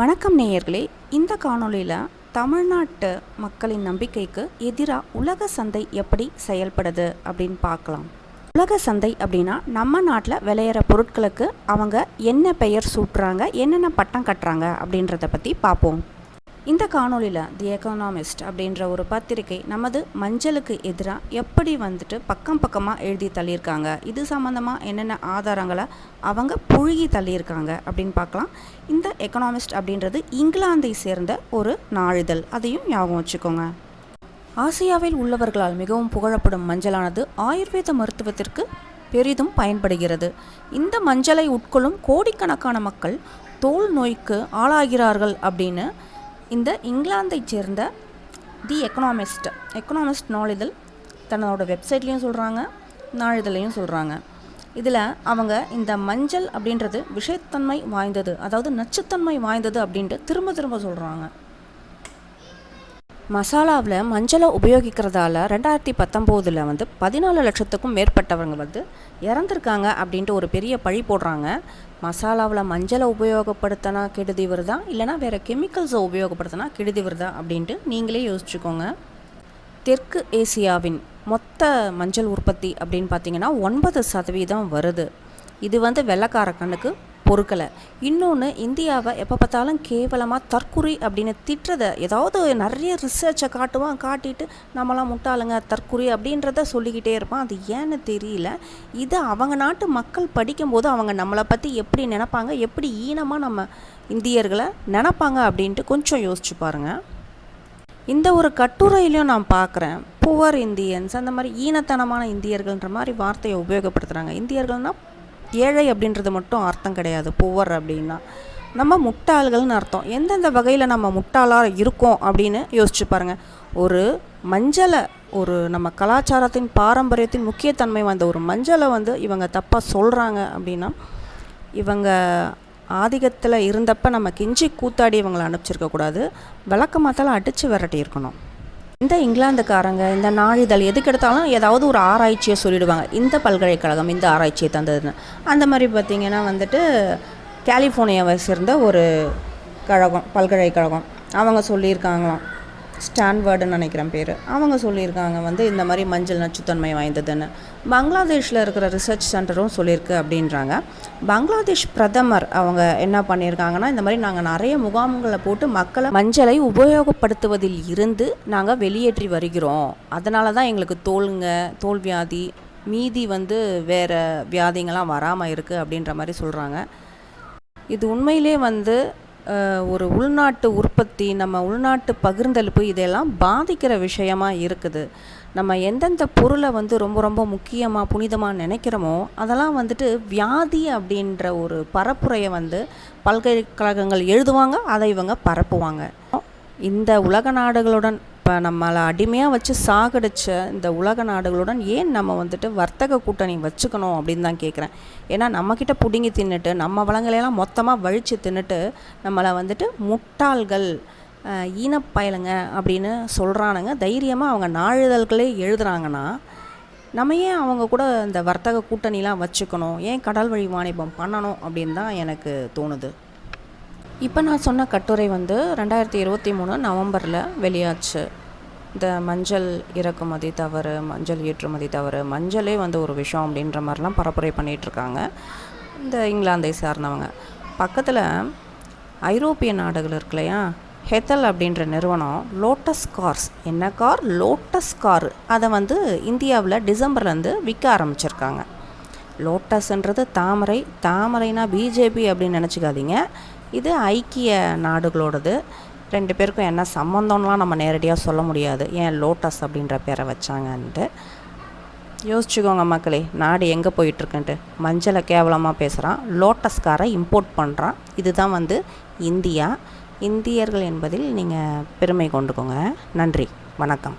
வணக்கம் நேயர்களே. இந்த காணொளியில் தமிழ்நாட்டு மக்களின் நம்பிக்கைக்கு எதிராக உலக சந்தை எப்படி செயல்படுது அப்படின்னு பார்க்கலாம். உலக சந்தை அப்படின்னா நம்ம நாட்டில் விளையிற பொருட்களுக்கு அவங்க என்ன பெயர் சூட்டுறாங்க என்னென்ன பட்டம் கட்டுறாங்க அப்படின்றத பற்றி பார்ப்போம். இந்த காணொளியில் தி எக்கனாமிஸ்ட் அப்படின்ற ஒரு பத்திரிகை நமது மஞ்சளுக்கு எதிராக எப்படி வந்துட்டு பக்கம் பக்கமாக எழுதி தள்ளியிருக்காங்க? இது சம்மந்தமாக என்னென்ன ஆதாரங்களை அவங்க புழுகி தள்ளியிருக்காங்க அப்படின்னு பார்க்கலாம். இந்த எக்கனாமிஸ்ட் அப்படின்றது இங்கிலாந்தை சேர்ந்த ஒரு நாளிதழ். அதையும் ஞாபகம் வச்சுக்கோங்க. ஆசியாவில் உள்ளவர்களால் மிகவும் புகழப்படும் மஞ்சளானது ஆயுர்வேத மருத்துவத்திற்கு பெரிதும் பயன்படுகிறது. இந்த மஞ்சளை உட்கொள்ளும் கோடிக்கணக்கான மக்கள் தோல் நோய்க்கு ஆளாகிறார்கள் அப்படின்னு இந்த இங்கிலாந்தைச் சேர்ந்த தி எக்கனாமிஸ்ட். எக்கனாமிஸ்ட் நாளிதழ் தன்னோட வெப்சைட்லேயும் சொல்கிறாங்க நாளிதழையும் சொல்கிறாங்க இதில் அவங்க இந்த மஞ்சள் அப்படின்றது விஷயத்தன்மை வாய்ந்தது அதாவது நச்சுத்தன்மை வாய்ந்தது அப்படின்ட்டு திரும்ப திரும்ப சொல்கிறாங்க மசாலாவில் மஞ்சளை உபயோகிக்கிறதால ரெண்டாயிரத்தி பத்தொம்போதில் வந்து பதினாலு லட்சத்துக்கும் மேற்பட்டவங்க வந்து இறந்துருக்காங்க அப்படின்ட்டு ஒரு பெரிய பழி போடுறாங்க. மசாலாவில் மஞ்சளை உபயோகப்படுத்தினா கெடுதி வருதா? இல்லைனா வேறு கெமிக்கல்ஸை உபயோகப்படுத்தினா கெடுதி வருதா? அப்படின்ட்டு நீங்களே யோசிச்சுக்கோங்க. தெற்கு ஏசியாவின் மொத்த மஞ்சள் உற்பத்தி அப்படின்னு பார்த்தீங்கன்னா ஒன்பது சதவீதம் வருது. இது வந்து வெள்ளக்கார கண்ணுக்கு பொறுக்கலை. இன்னொன்று இந்தியாவை எப்போ பார்த்தாலும் கேவலமாக தற்குறி அப்படின்னு திட்டுறத ஏதாவது நிறைய ரிசர்ச்சை காட்டுவான் காட்டிட்டு நம்மளாம் முட்டாளுங்க தற்குறி அப்படின்றத சொல்லிக்கிட்டே இருப்பான். அது ஏன்னு தெரியல. இதை அவங்க நாட்டு மக்கள் படிக்கும்போது அவங்க நம்மளை பற்றி எப்படி நினப்பாங்க எப்படி ஈனமாக நம்ம இந்தியர்களை நினப்பாங்க அப்படின்ட்டு கொஞ்சம் யோசிச்சு பாருங்கள் இந்த ஒரு கட்டுரையிலையும் நான் பார்க்குறேன். புவர் இந்தியன்ஸ் அந்த மாதிரி ஈனத்தனமான இந்தியர்கள்ன்ற மாதிரி வார்த்தையை உபயோகப்படுத்துகிறாங்க இந்தியர்கள்னால் ஏழை அப்படின்றது மட்டும் அர்த்தம் கிடையாது புவர் அப்படின்னா. நம்ம முட்டாள்கள்னு அர்த்தம். எந்தெந்த வகையில் நம்ம முட்டாளாக இருக்கோம் அப்படின்னு யோசிச்சு பாருங்கள் ஒரு மஞ்சளை ஒரு நம்ம கலாச்சாரத்தின் பாரம்பரியத்தின் முக்கியத்தன்மை வந்த ஒரு மஞ்சளை வந்து இவங்க தப்பாக சொல்கிறாங்க அப்படின்னா இவங்க ஆதிக்கத்தில் இருந்தப்போ நம்ம கிஞ்சி கூத்தாடி இவங்களை அனுப்பிச்சிருக்கக்கூடாது. விளக்க மாத்தால் அடித்து விரட்டி இருக்கணும் இந்த இங்கிலாந்துக்காரங்க இந்த நாளிதழ் எதுக்கு எடுத்தாலும் ஏதாவது ஒரு ஆராய்ச்சியை சொல்லிடுவாங்க. இந்த பல்கலைக்கழகம் இந்த ஆராய்ச்சியை தந்ததுன்னு. அந்த மாதிரி பார்த்திங்கன்னா வந்துட்டு கலிஃபோர்னியாவை சேர்ந்த ஒரு கழகம் பல்கலைக்கழகம். அவங்க சொல்லியிருக்காங்களாம். ஸ்டான்வர்டுன்னு நினைக்கிறேன் பேர். அவங்க சொல்லியிருக்காங்க வந்து இந்த மாதிரி மஞ்சள் நச்சுத்தன்மை வாய்ந்ததுன்னு. பங்களாதேஷில் இருக்கிற ரிசர்ச் சென்டரும் சொல்லியிருக்கு அப்படின்றாங்க. பங்களாதேஷ் பிரதமர் அவங்க என்ன பண்ணியிருக்காங்கன்னா இந்த மாதிரி நாங்கள் நிறைய முகாம்களை போட்டு மக்களை மஞ்சளை உபயோகப்படுத்துவதில் இருந்து நாங்கள் வெளியேற்றி வருகிறோம். அதனால தான் எங்களுக்கு தோலுங்க தோல் வியாதி மீதி வந்து வேறு வியாதிங்கள்லாம் வராமல் இருக்குது அப்படின்ற மாதிரி சொல்கிறாங்க இது உண்மையிலே வந்து ஒரு உள்நாட்டு உற்பத்தி நம்ம உள்நாட்டு பகிர்ந்தளிப்பு இதெல்லாம் பாதிக்கிற விஷயமா இருக்குது. நம்ம எந்தெந்த பொருளை வந்து ரொம்ப ரொம்ப முக்கியமாக புனிதமாக நினைக்கிறோமோ அதெல்லாம் வந்துட்டு வியாதி அப்படின்ற ஒரு பரப்புரையை வந்து பல்கலைக்கழகங்கள் எழுதுவாங்க அதை இவங்க பரப்புவாங்க. இந்த உலக நாடுகளுடன் இப்போ நம்மளை அடிமையாக வச்சு சாகடிச்ச இந்த உலக நாடுகளுடன் ஏன் நம்ம வந்துட்டு வர்த்தக கூட்டணி வச்சுக்கணும் அப்படின்னு தான் கேட்குறேன் ஏன்னா நம்மக்கிட்ட பிடுங்கி தின்னுட்டு நம்ம வளங்களையெல்லாம் மொத்தமாக வழித்து தின்னுட்டு நம்மளை வந்துட்டு முட்டாள்கள் ஈனப்பயலுங்க அப்படின்னு சொல்கிறானுங்க தைரியமாக அவங்க நாளிதழ்களே எழுதுகிறாங்கன்னா நம்ம ஏன் அவங்க கூட இந்த வர்த்தக கூட்டணிலாம் வச்சுக்கணும்? ஏன் கடல் வழி வாணிபம் பண்ணணும் அப்படின்னு தான் எனக்கு தோணுது. இப்போ நான் சொன்ன கட்டுரை வந்து ரெண்டாயிரத்தி இருபத்தி மூணு நவம்பரில் வெளியாச்சு. இந்த மஞ்சள் இறக்குமதி தவறு மஞ்சள் ஏற்றுமதி தவறு மஞ்சளே வந்து ஒரு விஷயம் அப்படின்ற மாதிரிலாம் பரப்புரை பண்ணிகிட்ருக்காங்க. இந்த இங்கிலாந்தை சார்ந்தவங்க. பக்கத்தில் ஐரோப்பிய நாடுகள் இருக்கு இல்லையா? ஹெத்தல் அப்படின்ற நிறுவனம் லோட்டஸ் கார்ஸ். என்ன கார்? Lotus car. அதை வந்து இந்தியாவில் டிசம்பர்லேருந்து விற்க ஆரம்பிச்சிருக்காங்க. லோட்டஸ்ன்றது தாமரை. தாமரைனா பிஜேபி அப்படின்னு நினச்சிக்காதீங்க. இது ஐக்கிய நாடுகளோடது. ரெண்டு பேருக்கும் என்ன சம்மந்தம்லாம் நம்ம நேரடியாக சொல்ல முடியாது. ஏன் லோட்டஸ் அப்படின்ற பேரை வச்சாங்கன்ட்டு. யோசிச்சுக்கோங்க மக்களே நாடு எங்கே போயிட்டுருக்குன்ட்டு. மஞ்சளை கேவலமாக பேசுகிறான் லோட்டஸ்காரை இம்போர்ட் பண்ணுறான் இதுதான் வந்து இந்தியா. இந்தியர்கள் என்பதில் நீங்கள் பெருமை கொண்டுக்கோங்க. நன்றி. வணக்கம்.